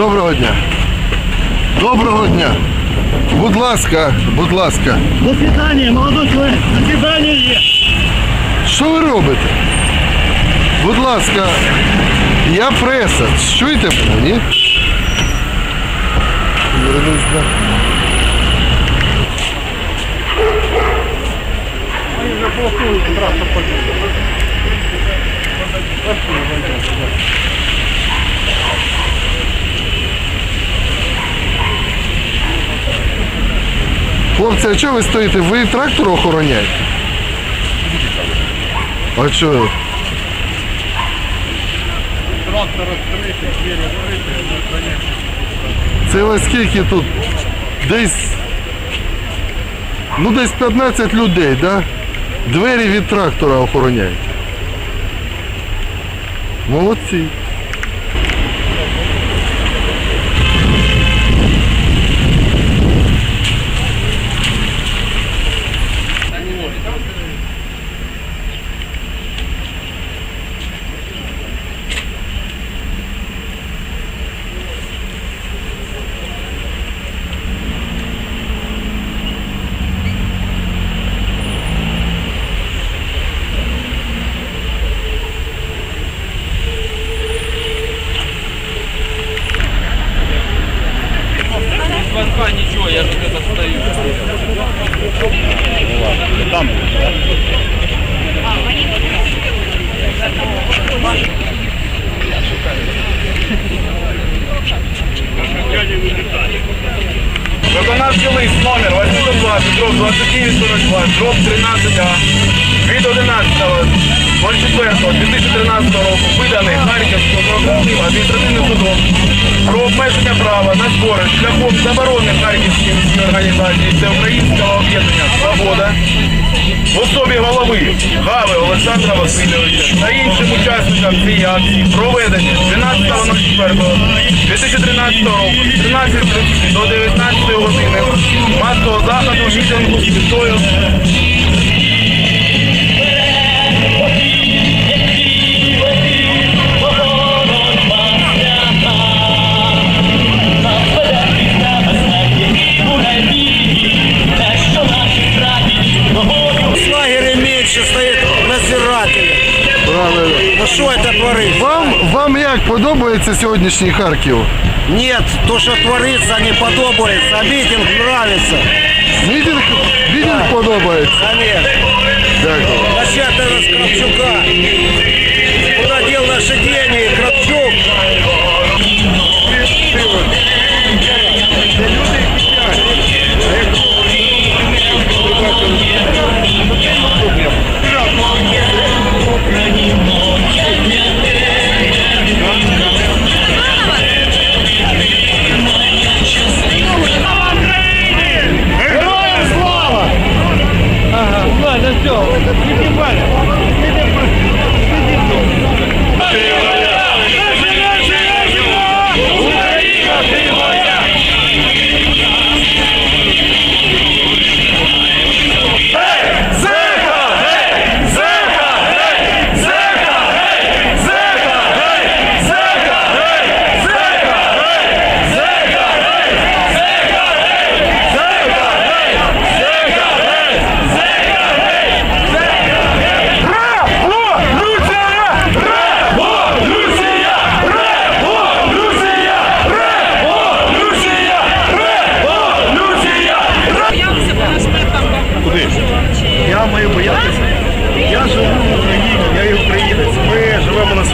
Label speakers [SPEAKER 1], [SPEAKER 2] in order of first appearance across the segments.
[SPEAKER 1] Доброго дня. Доброго дня. Будь ласка, будь ласка.
[SPEAKER 2] До свидания, молодой человек. До свидания.
[SPEAKER 1] Що ви робите? Будь ласка, я преса. Чуєте мене, ні? Вернусь, да. Хлопці, а чого ви стоїте? Ви трактор охороняєте? А чого?
[SPEAKER 2] Трактор открытый, двери открыты, мы охраняем.
[SPEAKER 1] Це ось скільки тут? Десь. Ну десь 15 людей, да? Двері від трактора охороняють. Молодці.
[SPEAKER 3] 11.04.2013 року виданий Харківського прокуративного адміністративним судом про обмеження права на збори шляхом заборони Харківської міської організації. Всеукраїнського об'єднання Свобода в особі голови Гави Олександра Васильовича та іншим учасникам цієї акції проведення 12.04.2013 року з 13.30 до 19 години масового заходу мітингу з
[SPEAKER 2] Ну что это творится?
[SPEAKER 1] Вам, вам як подобається сьогоднішній Харків?
[SPEAKER 2] Нет, то, что творится, не подобается, а митинг нравится.
[SPEAKER 1] Мітинг, мітинг подобається.
[SPEAKER 2] Конечно.
[SPEAKER 1] Дякую.
[SPEAKER 2] Начать надо с Кравчука. Куда дел наши деньги, Кравчук?
[SPEAKER 4] Thank you.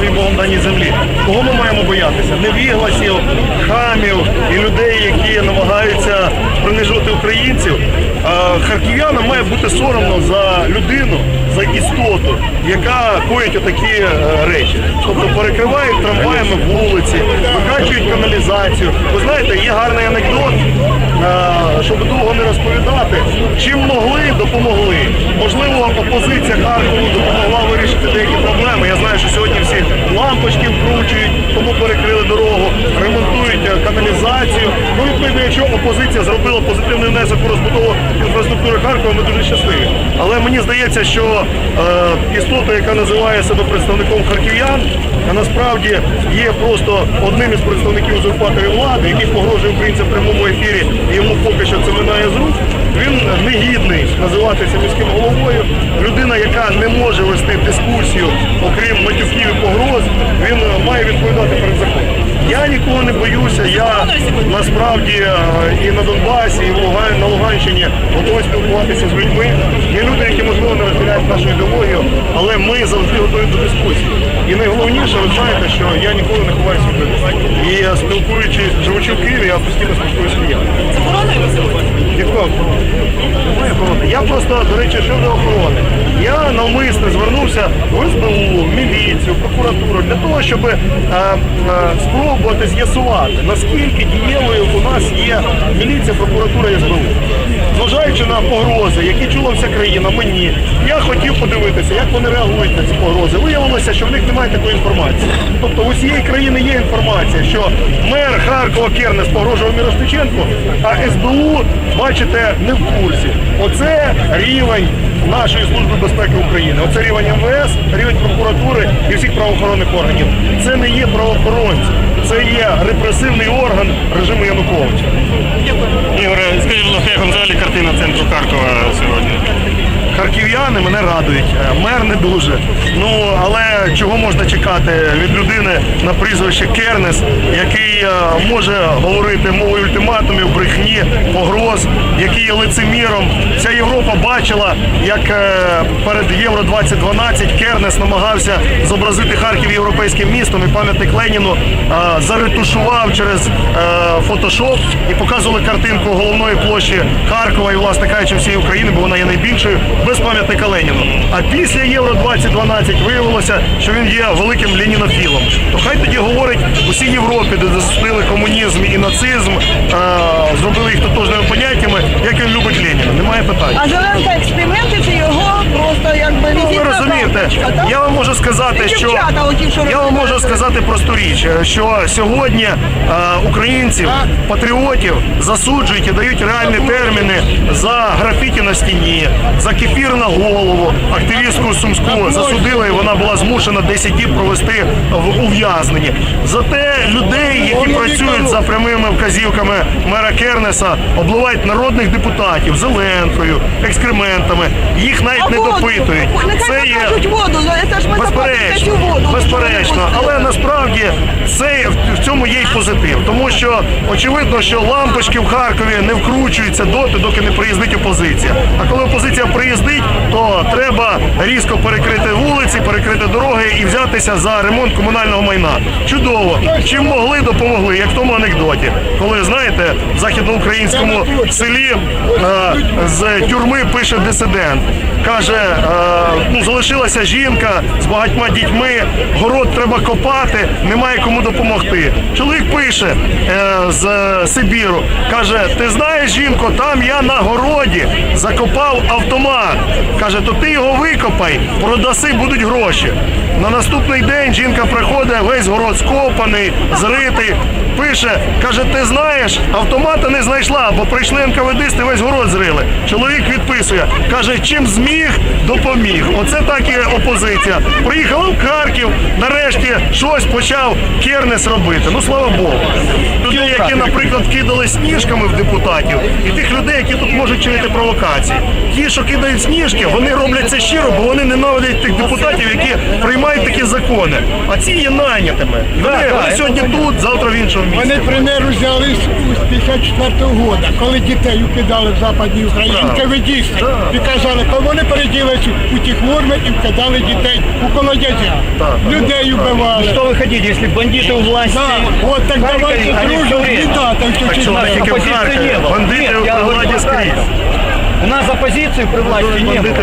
[SPEAKER 4] На Богом даній землі. Кого ми маємо боятися? Невігласів, хамів і людей, які намагаються принижувати українців. Харків'янам має бути соромно за людину, за істоту, яка коїть отакі е, речі. Тобто перекривають трамваями вулиці, викачують каналізацію. Ви знаєте, є гарний анекдот, е, щоб довго не розповідати. Чим могли, допомогли. Можливо, опозиція Харкову допомогла вирішити деякі перекрили дорогу, ремонтують е, каналізацію. Ну, відповідно, якщо опозиція зробила позитивний внесок у розбудову інфраструктури Харкова, ми дуже щасливі. Але мені здається, що е, істота, яка називає себе представником харків'ян, насправді є просто одним із представників узурпаторів влади, який погрожує українцям в прямому ефірі, і йому поки що це минає з рук. Він негідний називатися міським головою. Людина, яка не може вести дискусію, окрім матюків відповідати перед законом. Я нікого не боюся. Я насправді е, і на Донбасі, і на Луганщині готовий спілкуватися з людьми. Є люди, які можливо не розділяють нашу ідеологію, але ми завжди готові до дискусії. І найголовніше, ви знаєте, що я ніколи не ховаюся від людей. І е, спілкуючись, живучи в Києві, я постійно спілкуюся з киянами. Якого? Немає охорони. Я просто, до речі, щодо охорони. Я навмисно звернувся в СБУ, в міліцію, в для того, щоб е, е, спробувати з'ясувати, наскільки дієвою у нас є міліція, прокуратура і СБУ. Зважаючи на погрози, які чула вся країна, мені, я хотів подивитися, як вони реагують на ці погрози. Виявилося, що в них немає такої інформації. Тобто у всієї країни є інформація, що мер Харкова Кернес погрожував Мірошниченку, а СБУ, бачите, не в курсі. Оце рівень нашої служби безпеки України. Оце рівень МВС, рівень прокуратури і всіх правоохоронних органів. Це не є правоохоронці, це є репресивний орган режиму Януковича.
[SPEAKER 5] Ігоре, скажіть, будь ласка, як вам взагалі картина центру Харкова сьогодні?
[SPEAKER 4] Харків'яни мене радують, е, мер не дуже. Ну але чого можна чекати від людини на прізвище Кернес, який е, може говорити мовою ультиматумів, брехні, погроз, який є лицеміром. Вся Європа бачила, як е, перед Євро 2012 Кернес намагався зобразити Харків європейським містом і пам'ятник Леніну е, заретушував через фотошоп і показували картинку головної площі Харкова і, власне кажучи, всієї України, бо вона є найбільшою, без пам'ятника Леніну. А після Євро 2012 виявилося, що він є великим ленінофілом. То хай тоді говорить усій Європі, де засудили комунізм і нацизм, зробили їх тотожними поняттями, як він любить Леніна. Немає питань.
[SPEAKER 6] А Зеленка експерименти це якби
[SPEAKER 4] Ну, ви розумієте, я вам можу сказати,
[SPEAKER 6] І
[SPEAKER 4] що
[SPEAKER 6] дівчата
[SPEAKER 4] я вам можу сказати просту річ, що сьогодні е, українців, патріотів засуджують і дають реальні терміни за графіті на стіні, за кефір на голову. Активістку Сумську засудили, і вона була змушена 10 діб провести в ув'язненні. Зате людей, які працюють за прямими вказівками мера Кернеса, обливають народних депутатів зеленкою, екскрементами. Їх навіть не допитують.
[SPEAKER 6] Нехай
[SPEAKER 4] Це є
[SPEAKER 6] ну,
[SPEAKER 4] Безперечно,
[SPEAKER 6] воду.
[SPEAKER 4] безперечно, але насправді це в цьому є й позитив, тому що очевидно, що лампочки в Харкові не вкручуються доти, доки не приїздить опозиція. А коли опозиція приїздить, то треба різко перекрити вулиці, перекрити дороги і взятися за ремонт комунального майна. Чудово, чим могли, допомогли, як в тому анекдоті, коли знаєте, в західноукраїнському селі е, з тюрми пише дисидент. Каже, ну залишилася жінка з багатьма дітьми, город треба копати, немає кому допомогти. Чоловік пише е, з Сибіру, каже: Ти знаєш, жінко, там я на городі закопав автомат. Каже, то ти його викопай, продаси будуть гроші. На наступний день жінка приходить, весь город скопаний, зритий. Пише, каже, ти знаєш, автомата не знайшла, бо прийшли НКВДисти, весь город зрили. Чоловік відписує, каже, чим зміг, допоміг. Оце так і опозиція. Приїхала в Харків, нарешті щось почав Кернес робити. Ну слава Богу. Людей, які, наприклад, кидали сніжками в депутатів, і тих людей, які тут можуть чинити провокації Ті, що кидають сніжки, вони роблять це щиро, бо вони ненавидять тих депутатів, які приймають такі закони. А ці є найнятими. Вони, вони сьогодні тут, завтра в іншому місці.
[SPEAKER 7] Вони пример взяли з з 54-го року, коли дітей укидали в Западній Україні,
[SPEAKER 4] Так.
[SPEAKER 7] КВДісти.
[SPEAKER 4] Так.
[SPEAKER 7] І казали, то вони переділися у ті форми і вкидали дітей у колодязя.
[SPEAKER 4] Так.
[SPEAKER 7] Людей убивали.
[SPEAKER 2] Что вы хотите, если бандиты у власти?
[SPEAKER 7] Так, от так
[SPEAKER 2] Харькове,
[SPEAKER 7] давайте
[SPEAKER 2] они всё
[SPEAKER 7] дружно
[SPEAKER 2] время.
[SPEAKER 7] літати.
[SPEAKER 4] Так що не тільки в
[SPEAKER 2] Опозиції
[SPEAKER 4] Харкові.
[SPEAKER 2] не було.
[SPEAKER 4] Бандити
[SPEAKER 2] Ні, я
[SPEAKER 4] при
[SPEAKER 2] говорю
[SPEAKER 4] владі
[SPEAKER 2] про
[SPEAKER 4] скрізь.
[SPEAKER 2] Харків. у нас оппозицию при власти не было.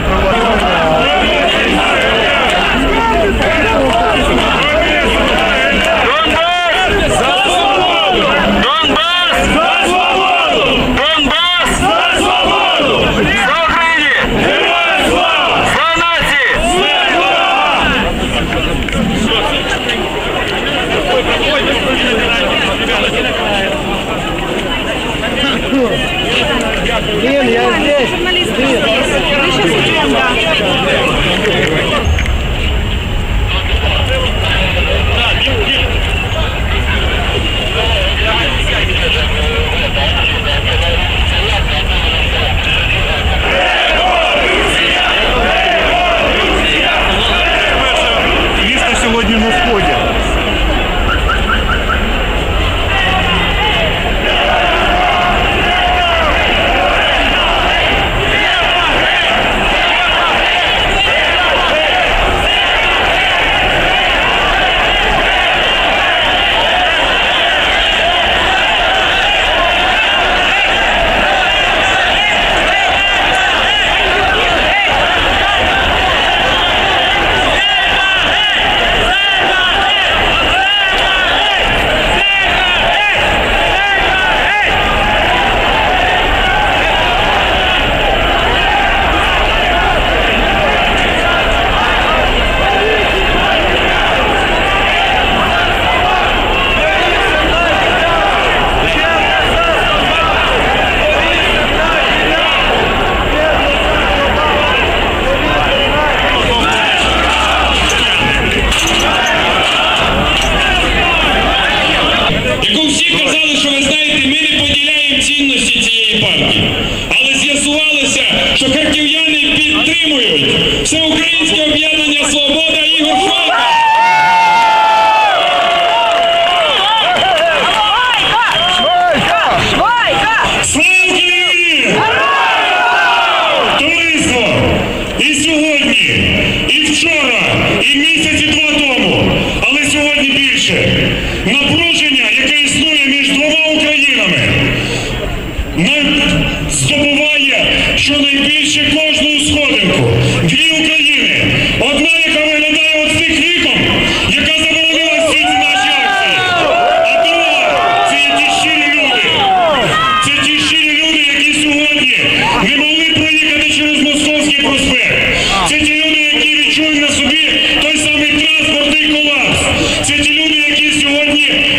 [SPEAKER 8] і вчора, і місяці.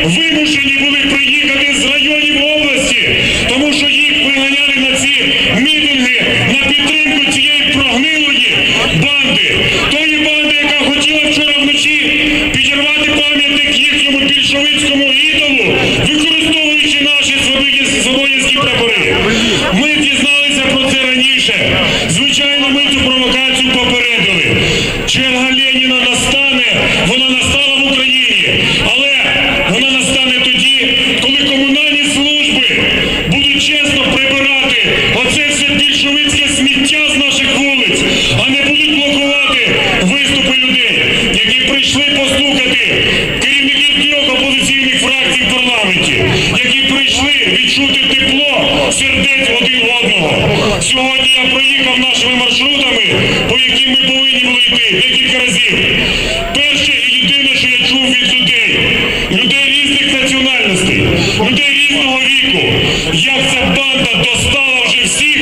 [SPEAKER 8] вимушені були приїхати з районів області, тому що їх виганяли на ці мітинги. чесно прибирати оце все більшовицьке сміття з наших вулиць, а не будуть блокувати виступи людей, які прийшли послухати керівників трьох опозиційних фракцій в парламенті, які прийшли відчути тепло сердець один одного. Сьогодні я проїхав нашими маршрутами, по яким ми повинні були йти декілька разів. Перше і єдине, що я чув від людей, людей різних національностей. людей 21 віку, як ця банда достала вже всіх,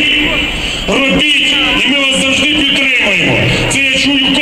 [SPEAKER 8] робіть, і ми вас завжди підтримаємо. Це я чую.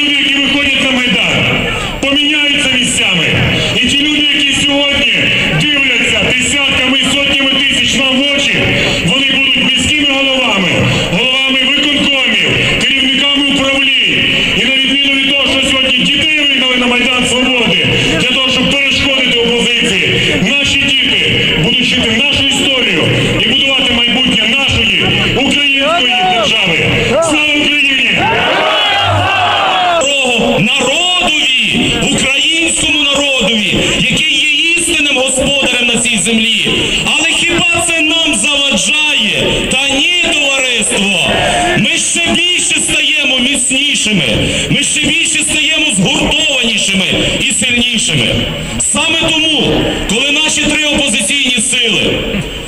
[SPEAKER 8] ми
[SPEAKER 9] ще більше стаємо згуртованішими і сильнішими. Саме тому, коли наші три опозиційні сили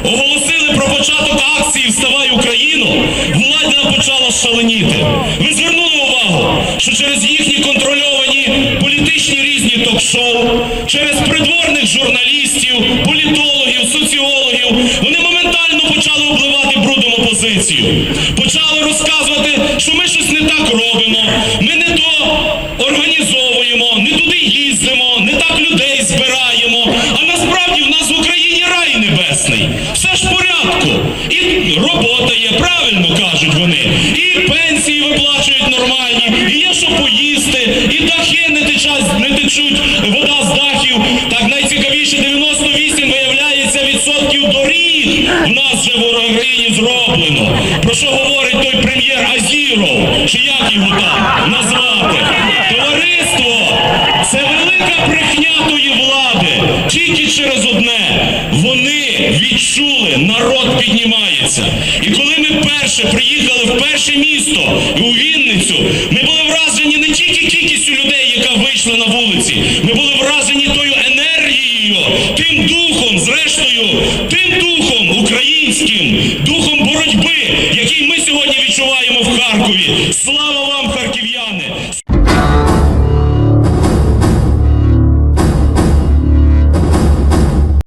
[SPEAKER 9] оголосили про початок акції Вставай Україну, влада почала шаленіти. Ви звернули увагу, що через їхні контрольовані політичні різні ток-шоу, через придворних журналістів, політологів, соціологів, вони моментально почали обливати брудом опозицію. Почали розказувати, що ми щось не так робимо, ми не то організовуємо, не туди їздимо, не так людей збираємо. А насправді в нас в Україні рай небесний. Все ж в порядку. І робота є, правильно кажуть вони. І пенсії виплачують нормальні, і є що поїсти, і дахи не течать, не течуть, вода з дахів. Так найцікавіше 98 виявляється відсотків доріг в нас вже в Україні зроблено. Про що Азіров? Чи як його там назвати? Товариство це велика брехня тої влади. Тільки через одне. Вони відчули, народ піднімається. І коли ми перше приїхали в перше місто у Вінницю, ми були вражені не тільки кількістю людей, яка вийшла на вулиці, ми були вражені тою енергією, тим духом, зрештою, тим духом українським, Слава вам, харків'яни!